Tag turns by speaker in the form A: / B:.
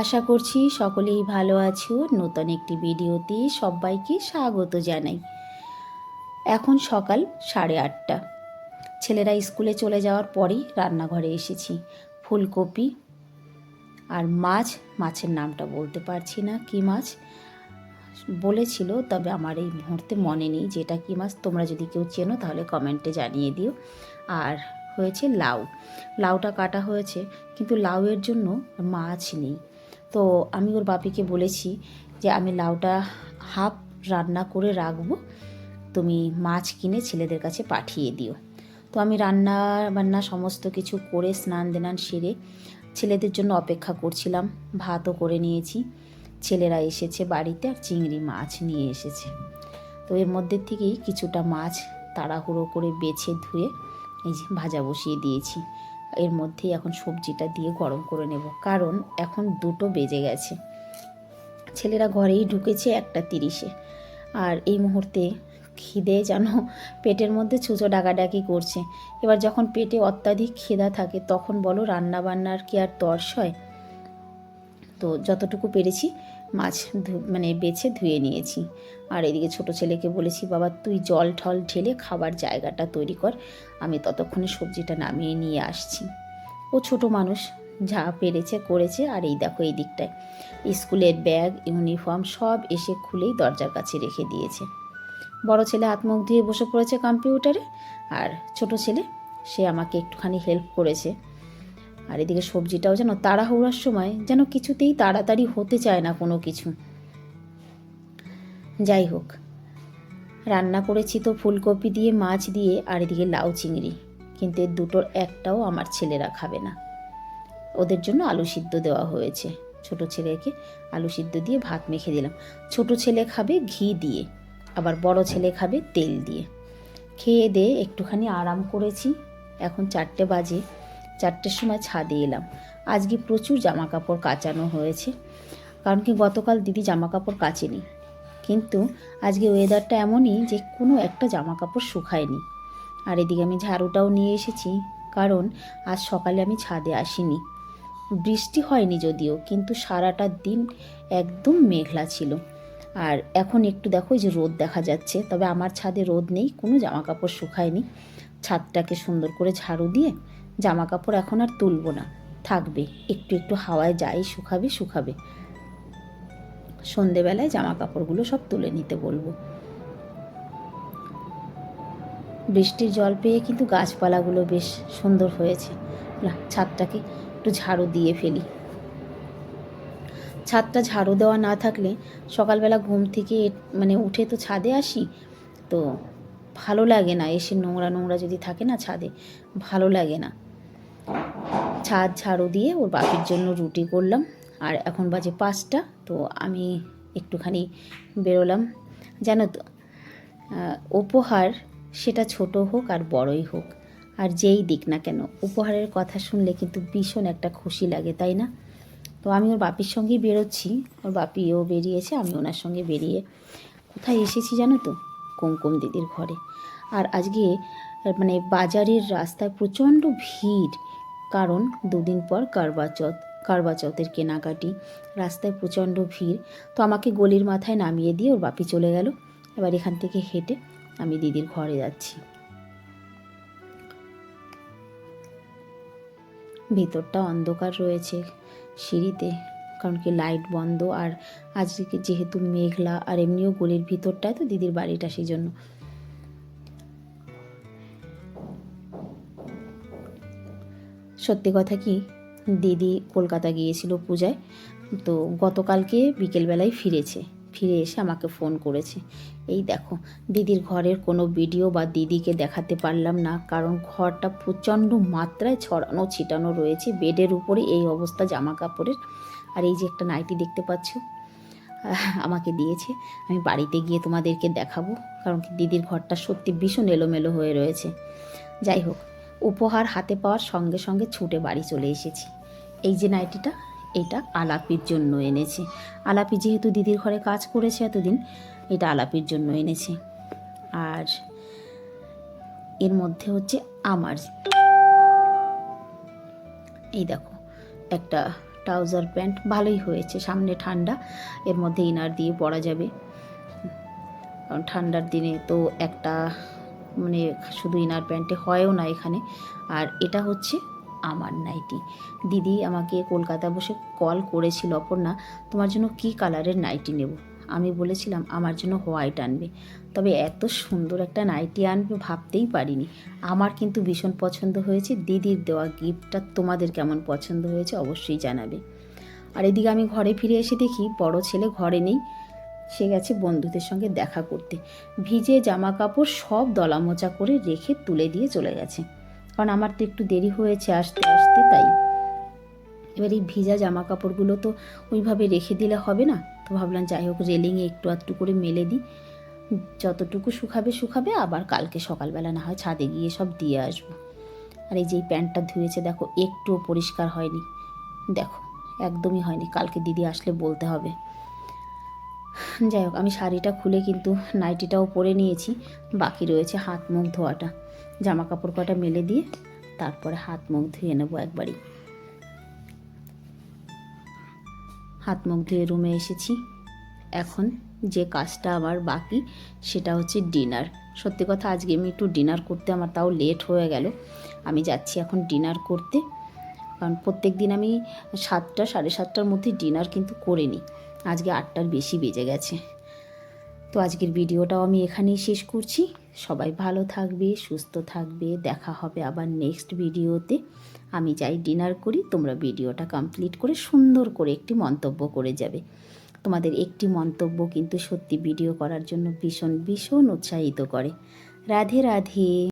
A: আশা করছি সকলেই ভালো আছো। নতুন একটি ভিডিওতে সবাইকে স্বাগত জানাই। এখন সকাল সাড়ে আটটা। ছেলেরা স্কুলে চলে যাওয়ার পরেই রান্নাঘরে এসেছি। ফুলকপি আর মাছ, মাছের নামটা বলতে পারছি না কি মাছ। বলেছিল, তবে আমার এই মুহূর্তে মনে নেই যে এটা কী মাছ। তোমরা যদি কেউ চেনো তাহলে কমেন্টে জানিয়ে দিও। আর হয়েছে লাউ। লাউটা কাটা হয়েছে, কিন্তু লাউয়ের জন্য মাছ নেই। তো আমি ওর বাপিকে বলেছি যে আমি লাউটা হাফ রান্না করে রাখব। তুমি মাছ কিনে ছেলেদের কাছে পাঠিয়ে দিও। তো আমি রান্না বান্না সমস্ত কিছু করে স্নান দেনান সেরে ছেলেদের জন্য অপেক্ষা করছিলাম। ভাতও করে নিয়েছি। ছেলেরা এসেছে বাড়িতে আর চিংড়ি মাছ নিয়ে এসেছে। তো এর মধ্যে থেকেই কিছুটা মাছ তাড়াহুড়ো করে বেছে ধুয়ে এই যে ভাজা বসিয়ে দিয়েছি। এর মধ্যেই এখন সবজিটা দিয়ে গরম করে নেব। কারণ এখন দুটো বেজে গেছে। ছেলেরা ঘরেই ঢুকেছে একটা তিরিশে। আর এই মুহূর্তে খিদে যেন পেটের মধ্যে ছুঁচো ডাকাডাকি করছে। এবার যখন পেটে অত্যাধিক খিদা থাকে, তখন বলো রান্না বান্নার কি আর তর্স হয় তো যতটুকু পেরেছি মাছ মানে বেছে ধুয়ে নিয়েছি। আর এদিকে ছোট ছেলেকে বলেছি, বাবা, তুই জল ঠল ঢেলে খাবার জায়গাটা তৈরি কর। আমি ততক্ষণে সবজিটা নামিয়ে নিয়ে আসছি। ও ছোট মানুষ, যা পেরেছে করেছে। আর এই দেখো এই দিকটায়। স্কুলের ব্যাগ, ইউনিফর্ম সব এসে খুলেই দরজার কাছে রেখে দিয়েছে। বড় ছেলে হাত মুখ ধুয়ে বসে পড়েছে কম্পিউটারে। আর ছোট ছেলে, সে আমাকে একটুখানি হেল্প করেছে। আর এদিকে সবজিটাও যেন তাড়াহুড়ার সময় যেন কিছুতেই তাড়াতাড়ি হতে চায় না কোনো কিছু। যাই হোক, রান্না করেছি তো ফুলকপি দিয়ে, মাছ দিয়ে আর এদিকে লাউ চিংড়ি। কিন্তু এর দুটোর একটাও আমার ছেলেরা খাবে না। ওদের জন্য আলু সিদ্ধ দেওয়া হয়েছে। ছোট ছেলেকে আলু সিদ্ধ দিয়ে ভাত মেখে দিলাম। ছোট ছেলে খাবে ঘি দিয়ে, আবার বড় ছেলে খাবে তেল দিয়ে। খেয়ে দিয়ে একটুখানি আরাম করেছি। এখন চারটে বাজে। চারটের সময় ছাদে এলাম। আজকে প্রচুর জামা কাপড় কাচানো হয়েছে। কারণ কি গতকাল দিদি জামা কাপড় কাচেনি। কিন্তু আজকে ওয়েদারটা এমনই যে কোনো একটা জামা কাপড় শুকায়নি। আর এদিকে আমি ঝাড়ুটাও নিয়ে এসেছি। কারণ আজ সকালে আমি ছাদে আসিনি। বৃষ্টি হয়নি যদিও, কিন্তু সারাটা দিন একদম মেঘলা ছিল। আর এখন একটু দেখো যে রোদ দেখা যাচ্ছে। তবে আমার ছাদে রোদ নেই, কোনো জামা কাপড় শুকায়নি। ছাদটাকে সুন্দর করে ঝাড়ু দিয়ে জামা কাপড় এখন আর তুলবো না। থাকবে, একটু একটু হাওয়ায় যাই, শুকাবে শুকাবে। সন্ধেবেলায় জামা কাপড়গুলো সব তুলে নিতে বলব। বৃষ্টির জল পেয়ে কিন্তু গাছপালাগুলো বেশ সুন্দর হয়েছে। ছাদটাকে একটু ঝাড়ু দিয়ে ফেলি। ছাদটা ঝাড়ু দেওয়া না থাকলে সকালবেলা ঘুম থেকে মানে উঠে তো ছাদে আসি, তো ভালো লাগে না। এসে নোংরা নোংরা যদি থাকে না ছাদে, ভালো লাগে না। ছাদ ঝাড়ু দিয়ে ওর বাপির জন্য রুটি করলাম। আর এখন বাজে পাঁচটা, তো আমি একটুখানি বেরোলাম। জানো তো উপহার সেটা ছোট হোক আর বড়ই হোক, আর যেই দিক না কেন, উপহারের কথা শুনলে কিন্তু ভীষণ একটা খুশি লাগে, তাই না? তো আমি ওর বাপির সঙ্গেই বেরোচ্ছি, ওর বাপিও বেরিয়েছে, আমি ওনার সঙ্গে বেরিয়ে কোথায় এসেছি জানো তো? কুমকুম দিদির ঘরে। আর আজকে মানে বাজারের রাস্তায় প্রচণ্ড ভিড়। কারণ দুদিন পর কারবা চৌথ কারবা চৌথের কেনাকাটি। রাস্তায় প্রচণ্ড ভিড়। তো আমাকে গলির মাথায় নামিয়ে দিয়ে ওর বাপি চলে গেল। এবার এখান থেকে হেঁটে আমি দিদির ঘরে যাচ্ছি। ভিতরটা অন্ধকার রয়েছে সিঁড়িতে, কারণ কি লাইট বন্ধ। আর আজকে যেহেতু মেঘলা, আর এমনিও গলির ভিতরটায় তো দিদির বাড়িটা সেই জন্য সত্যি কথা কি, দিদি কলকাতা গিয়েছিল পূজায়, তো গতকালকে বিকেলবেলায় ফিরেছে, ফিরে এসে আমাকে ফোন করেছে। এই দেখো, দিদির ঘরের কোনো ভিডিও বা দিদিকে দেখাতে পারলাম না, কারণ ঘরটা প্রচণ্ড মাত্রায় ছড়ানো ছিটানো রয়েছে, বেডের উপরে এই অবস্থা জামা কাপড়ের আর এই যে একটা নাইটি দেখতে পাচ্ছ, আমাকে দিয়েছে, আমি বাড়িতে গিয়ে তোমাদেরকে দেখাবো, কারণ দিদির ঘরটা সত্যি ভীষণ এলোমেলো হয়ে রয়েছে। যাই হোক উপহার হাতে পাওয়ার সঙ্গে সঙ্গে ছুটে বাড়ি চলে এসেছি। এই যে নাইটিটা, এটা আলাপির জন্য এনেছে। আলাপি যেহেতু দিদির ঘরে কাজ করেছে এতদিন, এটা আলাপির জন্য এনেছে। আর এর মধ্যে হচ্ছে আমার। এই দেখো, একটা ট্রাউজার প্যান্ট, ভালোই হয়েছে। সামনে ঠান্ডা, এর মধ্যে ইনার দিয়ে পরা যাবে। কারণ ঠান্ডার দিনে তো একটা মানে শুধু ইনার প্যান্টে হয়ও না এখানে। আর এটা হচ্ছে আমার নাইটি। দিদি আমাকে কলকাতা বসে কল করেছিল, অপর্ণা, তোমার জন্য কি কালারের নাইটি নেব? আমি বলেছিলাম, আমার জন্য হোয়াইট আনবে। তবে এত সুন্দর একটা নাইটি আনবে ভাবতেই পারিনি। আমার কিন্তু ভীষণ পছন্দ হয়েছে। দিদির দেওয়া গিফটটা তোমাদের কেমন পছন্দ হয়েছে অবশ্যই জানাবে। আর এদিকে আমি ঘরে ফিরে এসে দেখি বড় ছেলে ঘরে নেই। সে গেছে বন্ধুদের সঙ্গে দেখা করতে। ভিজে জামা কাপড় সব দলামোচা করে রেখে তুলে দিয়ে চলে গেছে। কারণ আমার তো একটু দেরি হয়েছে আসতে আসতে, তাই। এবার এই ভিজা জামা কাপড়গুলো তো ওইভাবে রেখে দিলে হবে না। তো ভাবলাম যাই হোক, রেলিংয়ে একটু আধটু করে মেলে দিই। যতটুকু শুকাবে শুকাবে, আবার কালকে সকালবেলা না হয় ছাদে গিয়ে সব দিয়ে আসব। আর এই যে প্যান্টটা ধুয়েছে, দেখো, একটুও পরিষ্কার হয়নি। দেখো, একদমই হয়নি। কালকে দিদি আসলে বলতে হবে। যাই হোক, আমি শাড়িটা খুলে কিন্তু নাইটিটাও পরে নিয়েছি। বাকি রয়েছে হাত মুখ ধোয়াটা। জামা কাপড় কটা মেলে দিয়ে তারপরে হাত মুখ ধুয়ে নেব একবারই। হাত মুখ ধুয়ে রুমে এসেছি। এখন যে কাজটা আমার বাকি, সেটা হচ্ছে ডিনার। সত্যি কথা, আজকে আমি একটু ডিনার করতে আমার তাও লেট হয়ে গেল। আমি যাচ্ছি এখন ডিনার করতে। কারণ প্রত্যেক দিন আমি সাতটা, সাড়ে সাতটার মধ্যে ডিনার কিন্তু করে নিই। আজকে আটটার বেশি বেজে গেছে। তো আজকের ভিডিওটাও আমি এখানেই শেষ করছি। সবাই ভালো থাকবে, সুস্থ থাকবে। দেখা হবে আবার নেক্সট ভিডিওতে। আমি যাই ডিনার করি, তোমরা ভিডিওটা কমপ্লিট করে সুন্দর করে একটি মন্তব্য করে যাবে। তোমাদের একটি মন্তব্য কিন্তু সত্যি ভিডিও করার জন্য ভীষণ ভীষণ উৎসাহিত করে। রাধে রাধে।